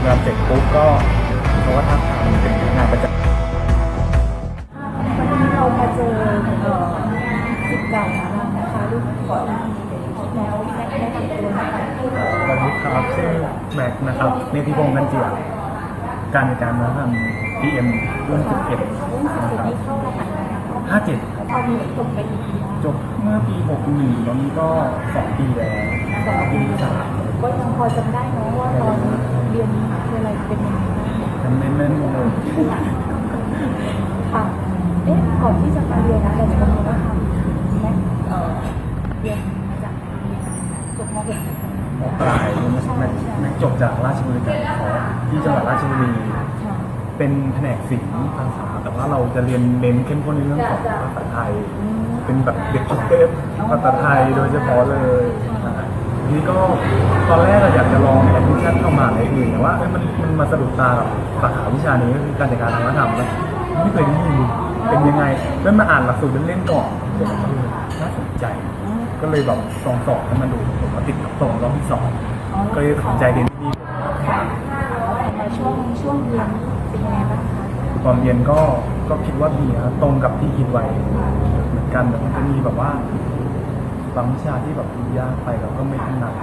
กงานเสร็จปุ๊บก็เขาก็ทักทามเป็นพนักงานประจำวันนี้เรามาเจอเอ่อสิทธิ์เก่าของเรานะคะรุ่นก่อนหน้านี้แล้วแนะนำตัวหน่อยค่ะสวัสดีครับชื่อแม็กซ์นะครับเนติพงษ์กันเจียการในการมาทำ PM รุ่น11รุ่นสิบนะเจ็ดครับนี้เข้ารหัสอะไรคะ57ครับ ตอนนี้จบไปกี่ปีแล้วจบเมื่อปี 61 ตอนนี้ก็ 2 ปีแล้วสองปีที่สามก็ยังพอจำได้เนอะว่าตอนเรียนมหาวิทยาลัยเป็นยังไงบ้างจำแน่นๆเลยค่ะ เอ๊ะก่อนที่จะมาเรียนนะเราจะมาว่าทำแม็กเอ่อเรียนมาจากจบม .6 มปลายแม็กซ์แม็กซ์จบจากราชบุรีการขอที่จังหวัดราชบุรีค่ะ เป็นแผนกศิลป์ภาษาแต่ว่าเราจะเรียนเน้นเข้มข้นในเรื่องของภาษาไทยอืมเป็นแบบเด็กเทพภาษาไทยโดยเฉพาะเลยทีนี้ก็ตอนแรกเราอยากจะลองแอดมิชชั่นเข้ามาในอื่นแต่ว่าเอ้ยมันมันมาสะดุดตากับสาขาวิชานี้ก็คือการจัดการวัฒนธรรมแล้วไม่เคยได้ยินเป็นยังไงแล้วมาอ่านหลักสูตรเล่นๆก่อนเออน่าสนใจ ก็เลยแบบลองสอบให้มาดูผมว่าติดกับตรงรอบที่สองก็เลยตัดสินใจเรียนที่นี่แล้วพอมาช่วงช่วงเรียน เป็นยังไงบ้างคะตอนเรียนก็ก็คิดว่าดีนะตรงกับที่คิดไว้เหมือนกันแต่มันจะมีแบบว่าบางวิชาที่แบบยากไปเราก็ไม่ถนัด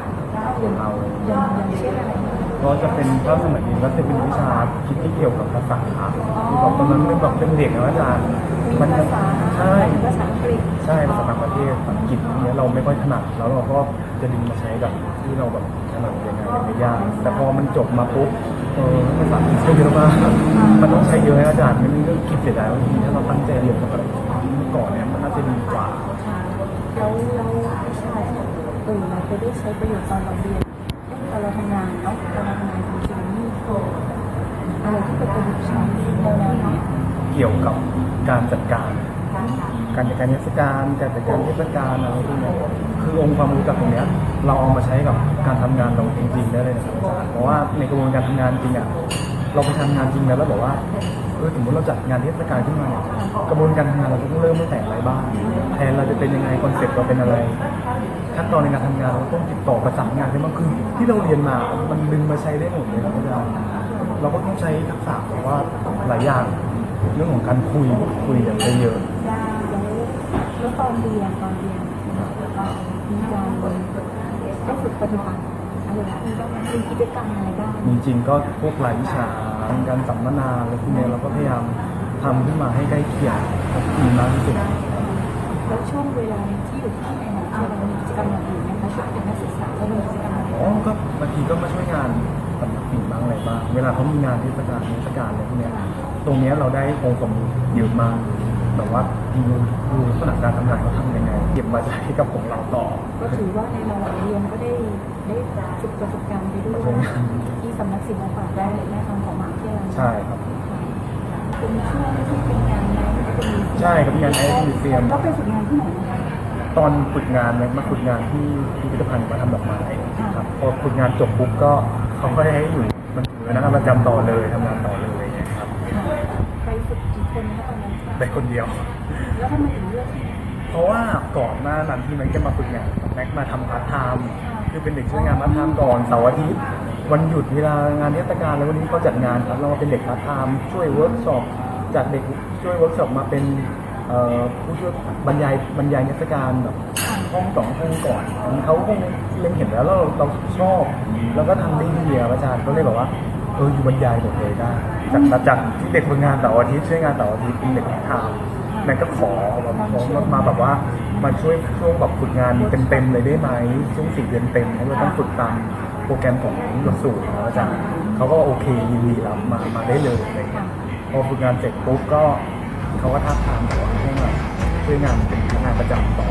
ของเราอย่างอย่างเช่นอะไรบ้าง ก็จะเป็นก็สมัยเรียนก็จะเป็นวิชาคิดที่เกี่ยวกับภาษาที่แบบตอนนั้นเป็นแบบเป็นเด็กนะอาจารย์มีมันภาษาใช่ภาษาอังกฤษใช่ภาษาต่างประเทศภาษาอังกฤษเนี้ยเราไม่ค่อยถนัดแล้วเราก็จะดึงมาใช้กับที่เราแบบถนัดยังไงไม่ยากแต่พอมันจบมาปุ๊บ เออภาษาอังกใช้เยอะมากมันต้องใช้เยอะนะอาจารย์มันเรื่องคิดเสียดายว่าทีนี้เราตั้งใจเรียนตั้งแต่เมื่อก่อนเนี่ยมันน่าจะดีกว่าแล้วแล้วใช่เออเราจะได้ใช้ประโยชน์ตอนเราเรียนตอนเราทำงานเนาะตอนเราทำงานจริงๆนี่คือะไรที่เป็นประโยชน์ใช้แนวแนวเกี่ยวกับการจัดการ การจัดการเทศกาลการจัดการเทศกาลอะไรพวกเนี้ยคือองค์ความรู้จากตรงเนี้ยเราเอามาใช้กับการทำงานเราจริงๆได้เลยนะครับอาจารย์เพราะว่าในกระบวนการทำงานจริงอะเราไปทำงานจริงแล้วแล้วบอกว่าเออสมมติเราจัดงานเทศกาลขึ้นมาเนี่ยกระบวนการทำงานเราต้องเริ่มตั้งแต่อะไรบ้างแผนเราจะเป็นยังไงคอนเซ็ปต์เราเป็นอะไร ขั้นตอนในการทำงานเราต้องติดต่อประสานงานกันบ้างคือที่เราเรียนมา มันดึงมาใช้ได้หมดเลยครับอาจารย์เราก็ต้องใช้ทักษะแบบว่าหลายอย่าง เรื่องของการคุยคุยกันเยอะ ตอนเรียนตอนเรียนเอ่อมีการได้ฝึกปฏิบัติอะไรที่บ้างเป็นกิจกรรมอะไรบ้างจริงๆก็พวกรายวิชาการสัมมนาอะไรพวกเนี้ยเราก็พยายามทำขึ้นมาให้ใกล้เคียงกับทีมมากที่สุดแล้วช่วงเวลาที่อยู่ที่มหาวิทยาลัยมีกิจกรรมอย่างอื่นไหมคะช่วงเป็นนักศึกษาแล้วมีกิจกรรมอะไรอ๋อก็บางทีก็มาช่วยงานสำนักพิมพ์บ้างอะไรบ้างเวลาเขามีงานเทศกาลเทศกาลอะไรพวกเนี้ยตรงเนี้ยเราได้องค์ความรู้เยอะมาก แบบว่าดูดูลักษณะการทำงานเขาทำยังไงเก็บมาใช้กับของเราต่อ ก็ถือว่าในระหว่างเรียนก็ได้ได้ฝึกประสบการณ์ไปด้วยที่สำนักศิลปะและวัฒนธรรมของมหาวิทยาลัยใช่ครับเป็นช่วงที่เป็นงานไหมเป็นใช่ครับงานแอดมิเซียมก็ไปฝึกงานที่ไหนนะคะตอนฝึกงานเนี่ยมาฝึกงานที่พิพิธภัณฑ์มาทำดอกไม้ครับพอฝึกงานจบปุ๊บก็เขาก็ให้อยู่มันถือนะครับประจำต่อเลยทำงานต่อเลย ได้คนเดียว แล้วทำไมถึงเลือกเพราะว่าก่อนหน้านั้นที่แม็กจะมาฝึกงานแม็กมาทำพาร์ทไทม์คือเป็นเด็กช่วยงานพาร์ทไทม์ก่อนเสาร์อาทิตย์วันหยุดเวลางานเทศกาลแล้ววันนี้เขาจัดงานครับเรามาเป็นเด็กพาร์ทไทม์ช่วยเวิร์กช็อปจากเด็กช่วยเวิร์กช็อปมาเป็นผู้ช่วยบรรยายบรรยายเทศกาลแบบห้องสองห้องก่อนเขาคงเล็งเห็นแล้วเราเราชอบ แล้วก็ทำได้ดีอะอาจารย์ก็เลยบอกว่า เอออยู่บรรยายหมดเลยได้จากจากที่เด็กฝึกงานเสาร์อาทิตย์ช่วยงานเสาร์อาทิตย์เป็นเด็กพาร์ทไทม์แม่ก็ขอแบบขอมาแบบว่ามาช่วยช่วงแบบฝึกงานเต็มๆเลยได้ไหมช่วงสี่เดือนเต็มเพราะเราต้องฝึกตามโปรแกรมของหลักสูตรนะอาจารย์เขาก็โอเคยินดีรับมามาได้เลยอะไรเงี้ยพอฝึกงานเสร็จปุ๊บก็เขาก็ท้าทามบอกว่าให้มาช่วยงานเป็นพนักงานประจำต่อ